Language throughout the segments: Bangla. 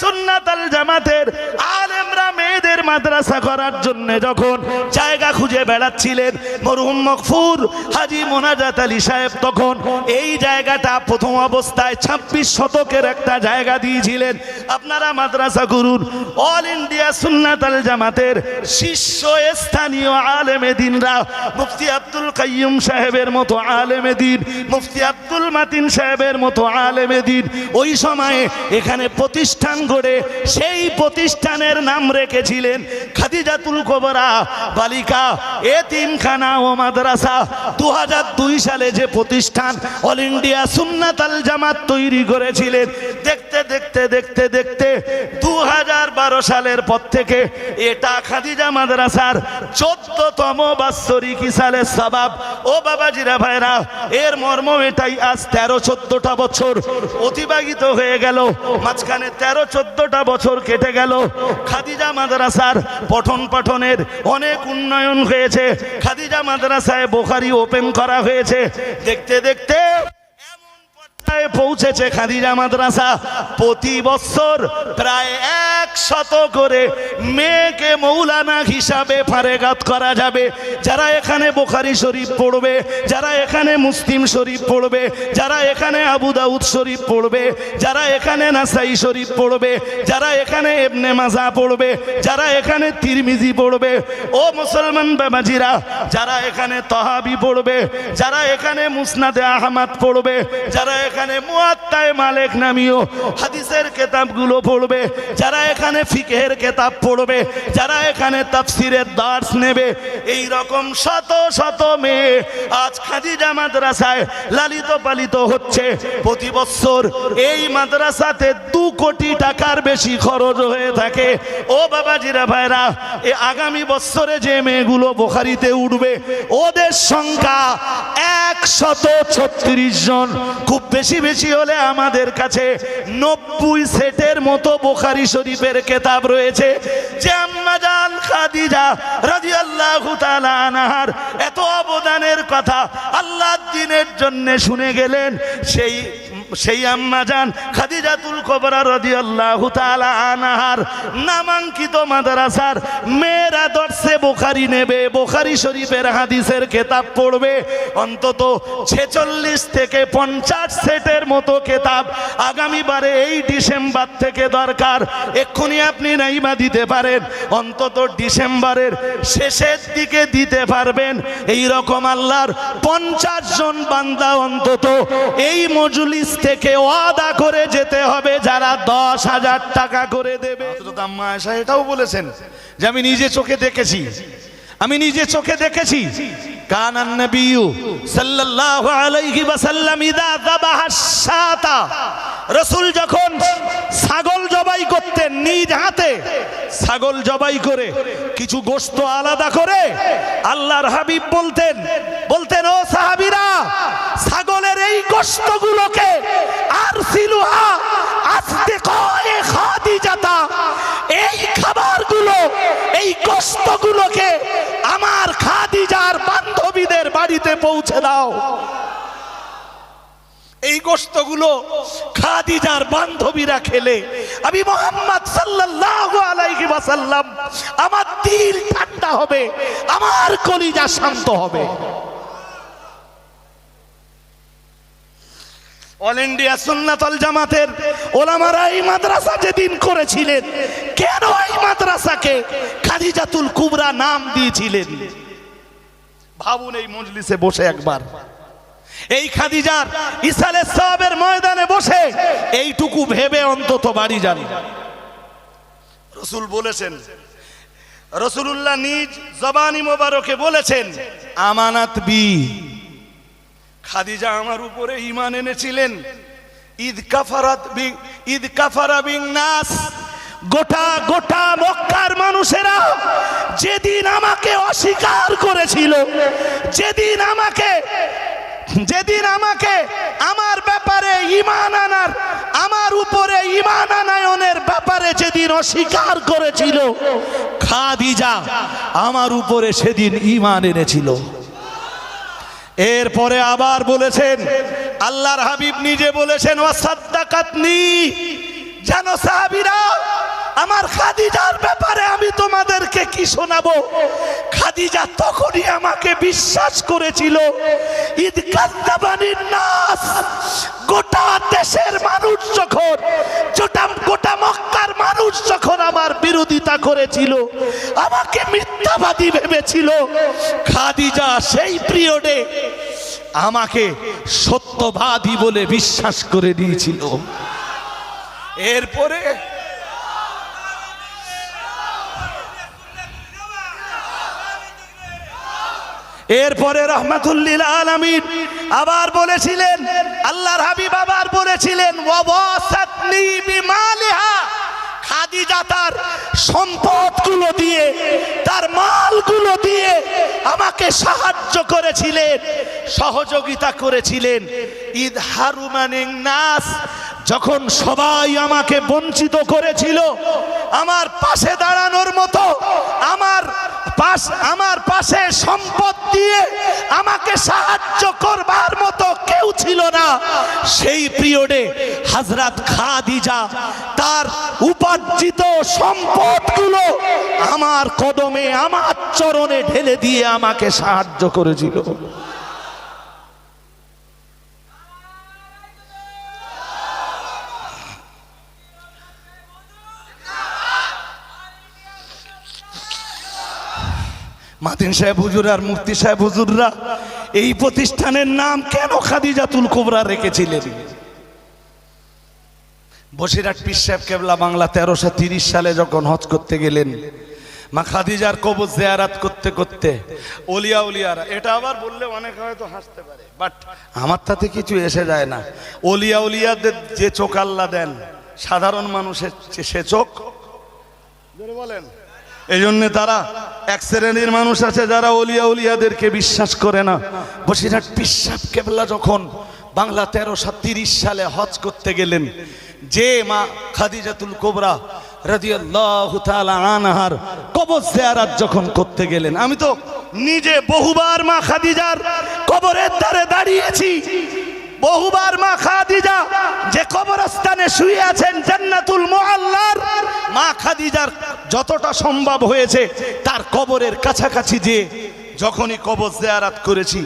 সুন্নাত আল জামাতের মাদ্রাসা করার জন্য যখন জায়গা খুঁজে বেড়াচ্ছিলেন, মরহুম মকফুর হাজি মোনাজাত আলী সাহেব তখন এই জায়গাটা প্রথম অবস্থায় ছাব্বিশ শতকের একটা জায়গা দিয়েছিলেন। আপনারা মাদ্রাসা করুন। অল ইন্ডিয়া সুন্নাত আল জামাতের শীর্ষ স্থানীয় আলেমে দিনরা, মুফতি আব্দুল কাইয়ুম সাহেবের মতো আলেমে দিন, মুফতি আব্দুল মাতিন সাহেবের মতো আলেমে দিন, ওই সময়ে এখানে প্রতিষ্ঠান গড়ে সেই প্রতিষ্ঠানের নাম রেখেছিলেন খাদিজাতুল কোবরা, বালিকা ও মাদ্রাসা দু সালে যে প্রতিষ্ঠান অল ইন্ডিয়া সুন্নাত আল জামাত তৈরি করেছিলেন, দেখতে দেখতে দেখতে দেখতে দু সালের পর থেকে এটা খাদিজা মাদ্রাসার চোদ্দতম বাৎসরিক সবাব। ও বাবাজিরা ভাইরা, এর মর্ম এটাই, আজ তেরো চোদ্দটা বছর অতিবাহিত হয়ে গেল, মাঝখানে তেরো চোদ্দটা বছর কেটে গেল, খাদিজা মাদ্রাসার পঠন পাঠনের অনেক উন্নয়ন হয়েছে। খাদিজা মাদ্রাসায় বোখারি ওপেন করা হয়েছে। দেখতে দেখতে পৌঁছেছে খাদিজা মাদ্রাসা। প্রতি বছর প্রায় এক শত করে মেয়েকে মৌলানা হিসাবে ফারেগাত করা যাবে যারা এখানে বোখারি শরীফ পড়বে যারা এখানে মুসলিম শরীফ পড়বে যারা এখানে আবু দাউদ শরীফ পড়বে যারা এখানে নাসাই শরীফ পড়বে যারা এখানে এবনে মাজা পড়বে যারা এখানে তিরমিজি পড়বে ও মুসলমান বাবাজিরা যারা এখানে তহাবি পড়বে যারা এখানে মুসনাদে আহমদ পড়বে যারা এখানে মুয়াত্তায় মালেক নামীয় হাদিসের কেতাবগুলো পড়বে যারা এখানে ফিকের কেতাব পড়বে, যারা এখানে তাফসিরের দার্স নেবে। এই রকম শত শত মেয়ে আজ খাদিজা মাদ্রাসায় লালিত পালিত হচ্ছে। প্রতি বছর এই মাদ্রাসাতে দু কোটি টাকার বেশি খরচ হয়ে থাকে। ও বাবাজিরা ভাইরা, এ আগামী বছরে যে মেয়েগুলো বোখারিতে উঠবে, ওদের সংখ্যা একশত ছত্রিশ জন। খুব বেশি বেশি হলে আমাদের কাছে নব্বই সেটের মতো বোখারি শরীফের কেতাব রয়েছে যে আম্মাজান খাদিজা রাদিয়াল্লাহু তাআলা আনহার এত অবদানের কথা আল্লাহ দিনের জন্য শুনে গেলেন, সেই সেই আম্মা যান খাদিজাতুল কবরা রাদিয়াল্লাহু তাআলা আনহার নামাঙ্কিত মাদ্রাসার মেয়েরা দর্শে বোখারি নেবে, বোখারি শরীফের হাদিসের কেতাব পড়বে। অন্তত ছেচল্লিশ থেকে পঞ্চাশ সেটের মতো কেতাব আগামীবারে এই ডিসেম্বর থেকে দরকার। এক্ষুনি আপনি নাইবা দিতে পারেন, অন্তত ডিসেম্বরের শেষের দিকে দিতে পারবেন। এই রকম আল্লাহর পঞ্চাশ জন বান্দা অন্তত এই মজলিস থেকে ওয়াদা করে যেতে হবে, যারা দশ হাজার টাকা করে দেবে। এটাও বলেছেন যে, আমি নিজে চোখে দেখেছি। আমি নিজে চোখে দেখেছি। কানান নবিয়্যু সাল্লাল্লাহু আলাইহি ওয়াসাল্লাম ইদা যাবাহা শাতা রাসূল যখন ছাগল জবাই করতেন নিজ হাতে ছাগল জবাই করে কিছু গোশত আলাদা করে, আল্লাহর হাবিব বলতেন বলতেন, ও সাহাবীরা, ছাগলের এই গোশতগুলোকে আর সিলুহা আস্তে খাদিজাতা এই কষ্টগুলোকে আমার খাদিজার বান্ধবীদের বাড়িতে পৌঁছে দাও। এই গোস্তগুলো খাদিজার বান্ধবীরা খেলে। আমি মোহাম্মদ সাল্লাল্লাহু আলাইহি ওয়াসাল্লাম, আমার দিল ঠান্ডা হবে, আমার কলিজা শান্ত হবে। অল ইন্ডিয়া সুন্নাতল জামাতের ওলামারা এই মাদ্রাসা যেদিন করেছিলেন, কেন এই মাদ্রাসাকে খাদিজাতুল কুবরা নাম দিয়েছিলেন? ভাবুন এই মজলিসে বসে একবার। এই খাদিজার ইসালে সাহেবের ময়দানে বসে এইটুকু ভেবে অন্তত বাড়ি যান। রসুল বলেছেন, রসুলুল্লাহ নিজ জবানি মোবারকে বলেছেন, আমানাত বি। খাদিজা আমার উপরে ইমান এনেছিলেন। ঈদ কাফারাত বি- ঈদ কাফারা বিন নাস। গোটা গোটা মক্কার মানুষেরা যেদিন আমাকে অস্বীকার করেছিল, যেদিন আমাকে যেদিন আমাকে আমার ব্যাপারে ইমান আনার, আমার উপরে ইমান আনায়নের ব্যাপারে যেদিন অস্বীকার করেছিল, খাদিজা আমার উপরে সেদিন ইমান এনেছিল। এরপরে আবার বলেছেন, আল্লাহর হাবিব নিজে বলেছেন ওয়াসাদ্দাকাতনি জানো সাহাবীরা, আমার খাদিজার ব্যাপারে আমি তোমাদেরকে কি শোনাবো? খাদিজা তখনই আমাকে বিশ্বাস করেছিল ঈদ কাদ্দাবানির নাস গোটা দেশের মানুষ যখন গোটা গোটা মক্কার মানুষ যখন আমার বিরোধিতা করেছিল আমাকে মিথ্যাবাদী ভেবেছিল, খাদিজা সেই পিরিয়ডে আমাকে সত্যবাদী বলে বিশ্বাস করে দিয়েছিল এরপরে এরপরে রহমাতুল্লিল আলামিন আবার বলেছিলেন, আল্লাহর হাবিব আবার বলেছিলেন ওয়াসাতনি খাদিজা তার সম্পদগুলো দিয়ে, তার মালগুলো দিয়ে আমাকে সাহায্য করেছিলেন, সহযোগিতা করেছিলেন। ঈদ হারুমানিং নাস যখন সবাই আমাকে বঞ্চিত করেছিল, আমার পাশে দাঁড়ানোর মতো, আমার পাশ, আমার পাশে সম্পদ দিয়ে আমাকে সাহায্য করবার মতো কেউ ছিল না। সেই পিরিয়ডে হাজরাত খাদিজা তার উপার্জিত সম্পদগুলো আমার কদমে, আমার চরণে ঢেলে দিয়ে আমাকে সাহায্য করেছিল। মাতিন সাহেব হুজুর আর মুফতি সাহেব হুজুররা, এই প্রতিষ্ঠানের নাম কেন খাদিজাতুল কোবরা রেখেছিলেন? বসিরহাট পীর সাহেব কেবলা বাংলা তেরোশো তিরিশ সালে যখন হজ করতে গেলেন, মা খাদিজার কবর জেয়ারাত করতে করতে ওলিয়া উলিয়ারা, এটা আবার বললে অনেক হয়তো হাসতে পারে, বাট আমার তাতে কিছু এসে যায় না। ওলিয়া উলিয়াদের যে চোখ আল্লাহ দেন, সাধারণ মানুষের সে চোখ বলেন। এই জন্য তারা এক শ্রেণির মানুষ আছে যারা অলিয়া উলিয়াদেরকে বিশ্বাস করে না। বসিরহাট পিসাব কেবলা যখন বাংলা তেরোশো তিরিশ সালে হজ করতে গেলেন, যে মা খাদিজাতুল কোবরা আনহার কবর জিয়ারাত যখন করতে গেলেন, আমি তো নিজে বহুবার মা খাদিজার কবরের ধারে দাঁড়িয়েছি। বহুবার মা খাদিজা যে কবরস্থানে শুয়ে আছেন জান্নাতুল মুআল্লার, মা খাদিজার যতটা সম্ভব হয়েছে তার কবরের কাছাকাছি যে যখনই কবর জিয়ারাত করেছি,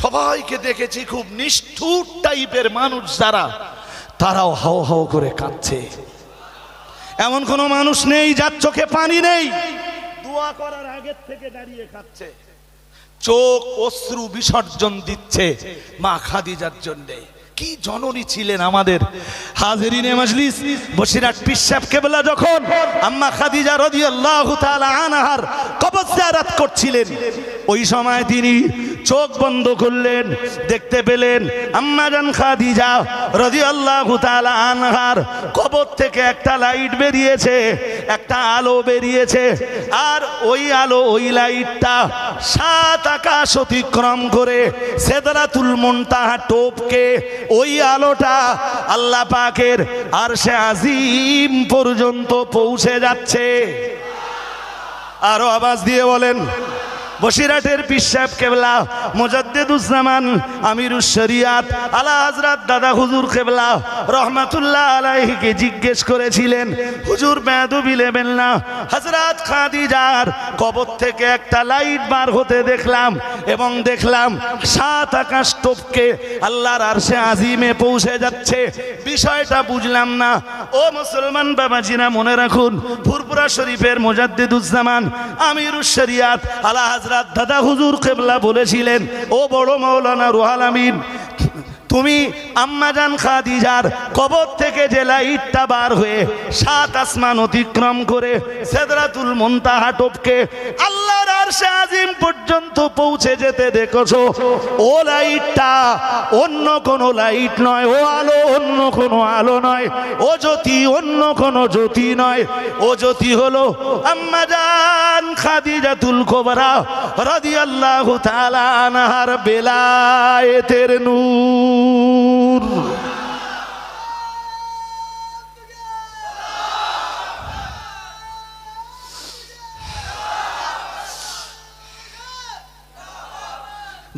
সবাইকে দেখেছি খুব নিষ্ঠুর টাইপের মানুষ যারা, তারাও হাও হাও করে কাঁদছে। এমন কোনো মানুষ নেই যার চোখে পানি নেই। দোয়া করার আগের থেকে দাঁড়িয়ে খাচ্ছে চোখ অশ্রু বিসর্জন দিচ্ছে মা খাদিজার জন্য। কি জননী ছিলেন আমাদের। হাজরিনে মজলিস বসিরাট পিসাব কেবলা যখন আম্মা খাদিজা রাদিয়াল্লাহু তাআলা আনহার কবর জিয়ারত করছিলেন, ওই সময় তিনি চোখ বন্ধ করলেন, দেখতে পেলেন আম্মা জান খাদিজা রাদিয়াল্লাহু তাআলা আনহার কবর থেকে একটা লাইট বেরিয়েছে। একটা আলো বেরিয়েছে। আর ওই আলো, ওই লাইটটা সাত আকাশ অতিক্রম করে সেদরাতুল মুনতাহা টোপকে ওই আলোটা আল্লাহ পাকের আর সে আজিম পর্যন্ত পৌঁছে যাচ্ছে। আরও আওয়াজ দিয়ে বলেন বসিরাটের পিসাব কেবলা মোজাদ্দেদুজ্জামান আমিরুস শরিয়াত, আলা হজরত দাদা হুজুর কেবলা, রহমাতুল্লাহ আলাইহিকে জিজ্ঞেস করেছিলেন, হুজুর বেদবি লেবেন না? হজরত খাদিজার কবর থেকে একটা লাইট বার হতে দেখলাম এবং দেখলাম সাত আকাশ টপকে আল্লাহর আরশে আজিমে পৌঁছে যাচ্ছে। বিষয়টা বুঝলাম না। ও মুসলমান বাবাজিরা, মনে রাখুন ফুরপুরা শরীফের মোজাদ্দেদুজ্জামান আমিরুস শরিয়াত, আলা হজরত দাদা হুজুর কেবলা বলেছিলেন ও বড় মৌলানা রুহাল আমিন তুমি আম্মাজান খাদিজার কবর থেকে যে লাইটটা বার হয়ে সাত আসমান অতিক্রম করে সেদরাতুল মুনতাহা টপকে আল্লাহর আরশে আজিম পর্যন্ত পৌঁছে যেতে দেখছ ও লাইটটা অন্য কোনো লাইট নয়, ও আলো অন্য কোনো আলো নয়, ও জ্যোতি অন্য কোনো জ্যোতি নয়। ও জ্যোতি হলো আম্মাজান খাদিজাতুল কোবরা রাদিয়াল্লাহু তাআলা আনহার বেলায়েতের নূর।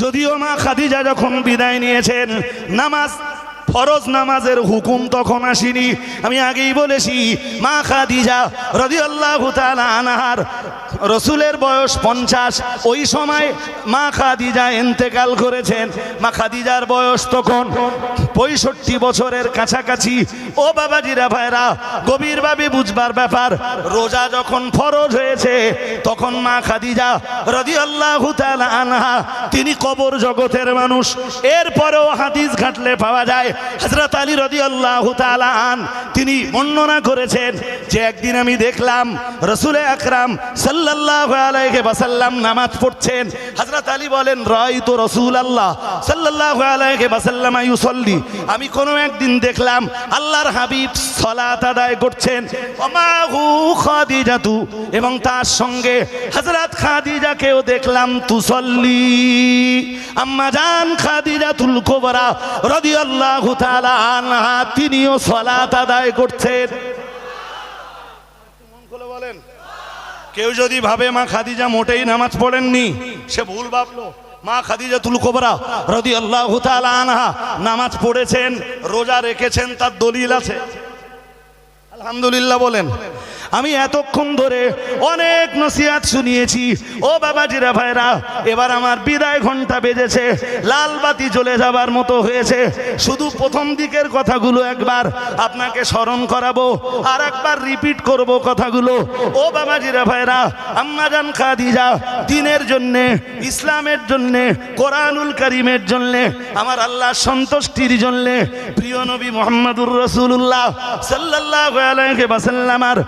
যদিও মা খাদিজা যখন বিদায় নিয়েছেন, নামাজ, ফরজ নামাজের হুকুম তখন আসেনি। আমি আগেই বলেছি, মা খাদিজা রাদিয়াল্লাহু তাআলা আনহার রসুলের বয়স পঞ্চাশ ওই সময় মা খাদিজা এন্তেকাল করেছেন। মা খাদিজার বয়স তখন পঁয়ষট্টি বছরের কাছাকাছি। ও বাবাজিরা, ভাইরা, গভীরভাবে বুঝবার ব্যাপার, রোজা যখন ফরজ হয়েছে, তখন মা খাদিজা রাদিয়াল্লাহু তাআলা আনহা, তিনি কবর জগতের মানুষ। এরপরেও হাদিস ঘাটলে পাওয়া যায়, হযরত আলী রাদিয়াল্লাহু তাআলা আন, তিনি বর্ণনা করেছেন যে একদিন আমি দেখলাম, রসুল আকরাম সাল্লাল্লাহু আলাইহি ওয়াসাল্লাম নামাজ পড়ছেন। হযরত আলী বলেন রয় তো রাসূল আল্লাহ সাল্লাল্লাহু আলাইহি ওয়াসাল্লাম ইউসাল্লি আমি কোনো একদিন দেখলাম আল্লাহর হাবিব সালাত আদায় করছেন। এবং তার সঙ্গে হযরত খাদিজাকেও দেখলাম তুসল্লি। আম্মা জান খাদিজাতুল কুবরা রাদিয়াল্লাহু আনহা, তিনিও সলাত আদায় করছেন। বলেন, কেউ যদি ভাবে মা খাদিজা মোটেই নামাজ পড়েননি, সে ভুল ভাবলো। মা খাদিজা তুল কোবরা রদি আল্লাহ আনহা নামাজ পড়েছেন, রোজা রেখেছেন, তার দলিল আছে। আলহামদুলিল্লাহ বলেন। আমি এতক্ষণ ধরে অনেক নসিহাত শুনিয়েছি। ও বাবাজিরা ভাইরা, এবার আমার বিদায় ঘণ্টা বেজেছে। লাল বাতি জ্বলে যাবার মতো হয়েছে। শুধু প্রথম দিকের কথাগুলো একবার আপনাকে স্মরণ করাবো, আর একবার রিপিট করব কথাগুলো। ও বাবাজিরা ভাইরা আম্মাজান খাদিজা, দিনের জন্যে, ইসলামের জন্যে, কোরআনুল করিমের জন্যে, আমার আল্লাহ সন্তুষ্টির জন্যে, প্রিয় নবী মোহাম্মদুর রসুল্লাহ সাল্লাহ ওয়াসাল্লামার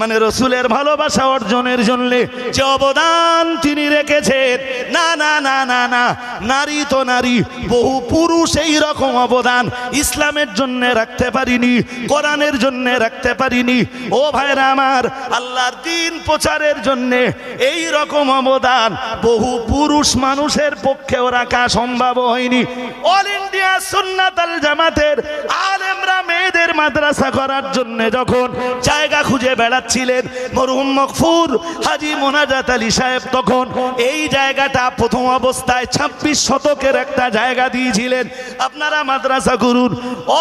মানে রসুলের ভালোবাসা অর্জনের জন্য যে অবদান তিনি রেখেছেন। না না না না না, নারী তো নারী, বহু পুরুষ এই রকম অবদান ইসলামের জন্য রাখতে পারিনি, কোরআনের জন্য রাখতে পারিনি। ও ভাইরা আমার, আল্লাহর দিন প্রচারের জন্য এই রকম অবদান বহু পুরুষ মানুষের পক্ষেও রাখা সম্ভব হয়নি। অল ইন্ডিয়া সুন্নাতাল জামাতের আলেমরা মেয়েদের মাদ্রাসা করার জন্য যখন জায়গা খুঁজে বেড়াচ্ছিলেন মরহুম মকফুর হাজি মোনাজাত আলী সাহেব তখন এই জায়গাটা প্রথম অবস্থায় ছাব্বিশ শতকের একটা জায়গা দিয়েছিলেন। আপনারা মাদ্রাসা গুরুর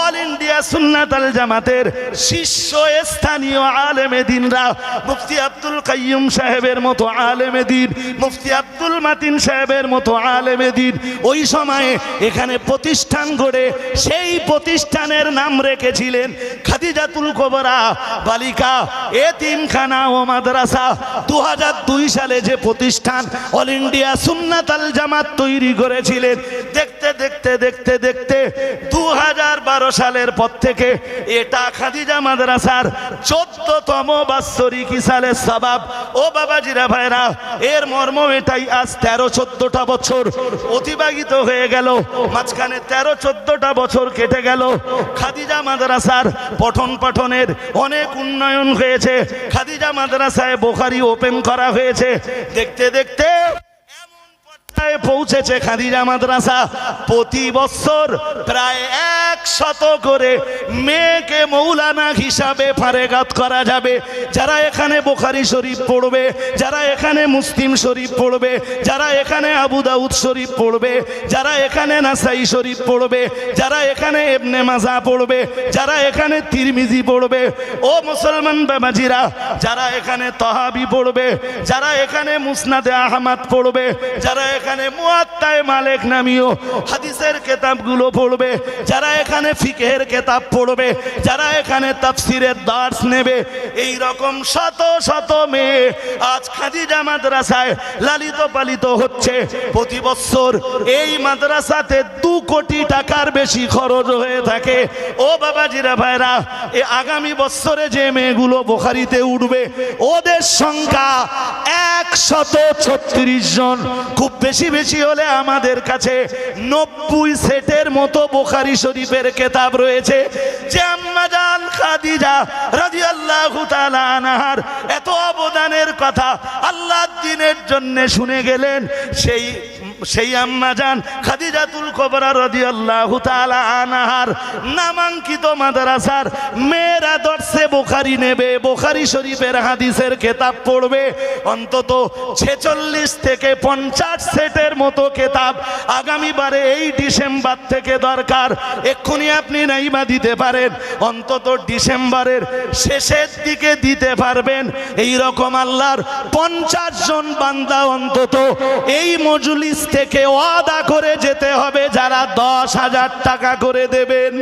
অল ইন্ডিয়া সুন্নাত আল জামাতের শীর্ষ স্থানীয় আলেমে দিনরা, মুফতি আব্দুল কাইয়ুম সাহেবের মতো আলেমে দিন, মুফতি আব্দুল মাতিন সাহেবের মতো আলেমে দিন, ওই সময়ে এখানে প্রতিষ্ঠান গড়ে সেই প্রতিষ্ঠানের নাম রেখেছিলেন খাদিজাতুল কোবরা বালিকা এতিমখানা ও মাদ্রাসা। দু সালে যে প্রতিষ্ঠান অল ইন্ডিয়া সুন্নাত আল জামাত তৈরি করেছিলেন, দেখতে দেখতে দেখতে দেখতে দুহাজার বারো সালের পর থেকে এটা খাদিজা মাদ্রাসার চোদ্দতম বাৎসরিক সালের সবাব। ও বাবাজিরা ভাইরা, এর মর্ম এটাই, আজ তেরো চোদ্দটা বছর অতিবাহিত হয়ে গেল, মাঝখানে তেরো চোদ্দটা বছর কেটে গেল। খাদিজা মাদ্রাসার পঠন পাঠনের অনেক উন্নয়ন হয়েছে। খাদিজা মাদ্রাসায় বোখারি ওপেন করা হয়েছে। দেখতে দেখতে পর্যায়ে পৌঁছেছে খাদিজা মাদ্রাসা। প্রতি বছর প্রায় এক শত করে মেয়েকে মৌলানা হিসাবে ফারেগাত করা যাবে। যারা এখানে বোখারি শরীফ পড়বে, যারা এখানে মুসলিম শরীফ পড়বে, যারা এখানে আবু দাউদ শরীফ পড়বে, যারা এখানে নাসাই শরীফ পড়বে, যারা এখানে এবনে মাজা পড়বে, যারা এখানে তিরমিজি পড়বে। ও মুসলমান বাবাজিরা, যারা এখানে তহাবি পড়বে, যারা এখানে মুসনাদে আহমদ পড়বে, যারা এখানে মুয়াত্তায় মালিক নামীয় হাদিসের কেতাবগুলো পড়বে, যারা এখানে ফিকের কেতাব পড়বে, যারা এখানে তাফসিরের দার্স নেবে, এই রকম শত শত মেয়ে আজ খাদিজা মাদ্রাসায় লালিত পালিত হচ্ছে। প্রতি বছর এই মাদ্রাসাতে দু কোটি টাকার বেশি খরচ হয়ে থাকে। ও বাবাজিরা ভাইরা, এ আগামী বছরে যে মেয়েগুলো বোখারিতে উঠবে, ওদের সংখ্যা একশত ছত্রিশ জন। খুব বেশি বেশি বেশি হলে আমাদের কাছে নব্বই সেটের মতো বোখারি শরীফের কেতাব রয়েছে। যে আম্মাজান খাদিজা রাজি আল্লাহ আনাহার এত অবদানের কথা আল্লাহ দিনের জন্য শুনে গেলেন, সেই সেই আম্মা যান খাদিজাতুল কবরা রাদিয়াল্লাহু তাআলা আনহার নামাঙ্কিত মাদ্রাসার মেয়েরা দর্শে বোখারি নেবে, বোখারি শরীফের হাদিসের কেতাব পড়বে। অন্তত ছেচল্লিশ থেকে পঞ্চাশ সেটের মতো কেতাব আগামীবারে এই ডিসেম্বর থেকে দরকার। এক্ষুনি আপনি নাইবা দিতে পারেন, অন্তত ডিসেম্বরের শেষের দিকে দিতে পারবেন। এই রকম আল্লাহর পঞ্চাশ জন বান্দা অন্তত এই মজলিস থেকে ওয়াদা করে যেতে হবে যারা দশ হাজার টাকা করে দেবেন।